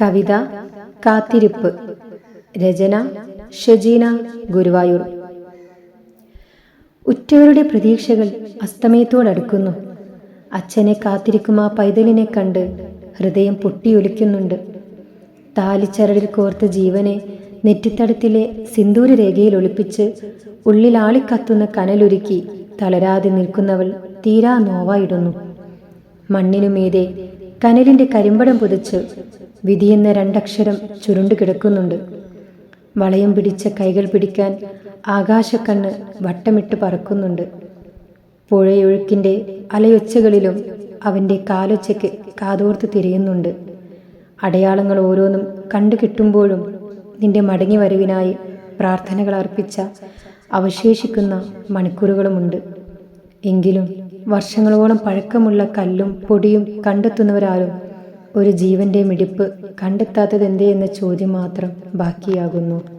കവിത കാത്തിരിപ്പ്. രചന ഷജീന ഗുരുവായൂർ. ഉറ്റവരുടെ പ്രതീക്ഷകൾ അസ്തമയത്തോടടുക്കുന്നു. അച്ഛനെ കാത്തിരിക്കും ആ പൈതലിനെ കണ്ട് ഹൃദയം പൊട്ടിയൊലിക്കുന്നുണ്ട്. താലിച്ചരടിൽ കോർത്ത ജീവനെ നെറ്റിത്തടത്തിലെ സിന്ദൂര രേഖയിൽ ഒളിപ്പിച്ച് ഉള്ളിൽ ആളിക്കത്തുന്ന കനലൊരുക്കി തളരാതെ നിൽക്കുന്നവൾ തീരാ നോവായിടുന്നു. മണ്ണിനുമീതെ കനലിന്റെ കരിമ്പടം പുതച്ച് വിധിയെന്ന രണ്ടക്ഷരം ചുരുണ്ടു കിടക്കുന്നുണ്ട്. വളയം പിടിച്ച കൈകൾ പിടിക്കാൻ ആകാശക്കണ്ണ് വട്ടമിട്ട് പറക്കുന്നുണ്ട്. പുഴയൊഴുക്കിന്റെ അലയൊച്ചകളിലും അവന്റെ കാലൊച്ചയ്ക്ക് കാതോർത്ത് തിരയുന്നുണ്ട്. അടയാളങ്ങൾ ഓരോന്നും കണ്ടു കിട്ടുമ്പോഴും നിന്റെ മടങ്ങി വരവിനായി പ്രാർത്ഥനകൾ അർപ്പിച്ച അവശേഷിക്കുന്ന മണിക്കൂറുകളുമുണ്ട്. എങ്കിലും വർഷങ്ങളോളം പഴക്കമുള്ള കല്ലും പൊടിയും കണ്ടെത്തുന്നവരാരും ഒരു ജീവന്റെ മിടിപ്പ് കണ്ടെത്താത്തതെന്തേ എന്ന ചോദ്യം മാത്രം ബാക്കിയാകുന്നു.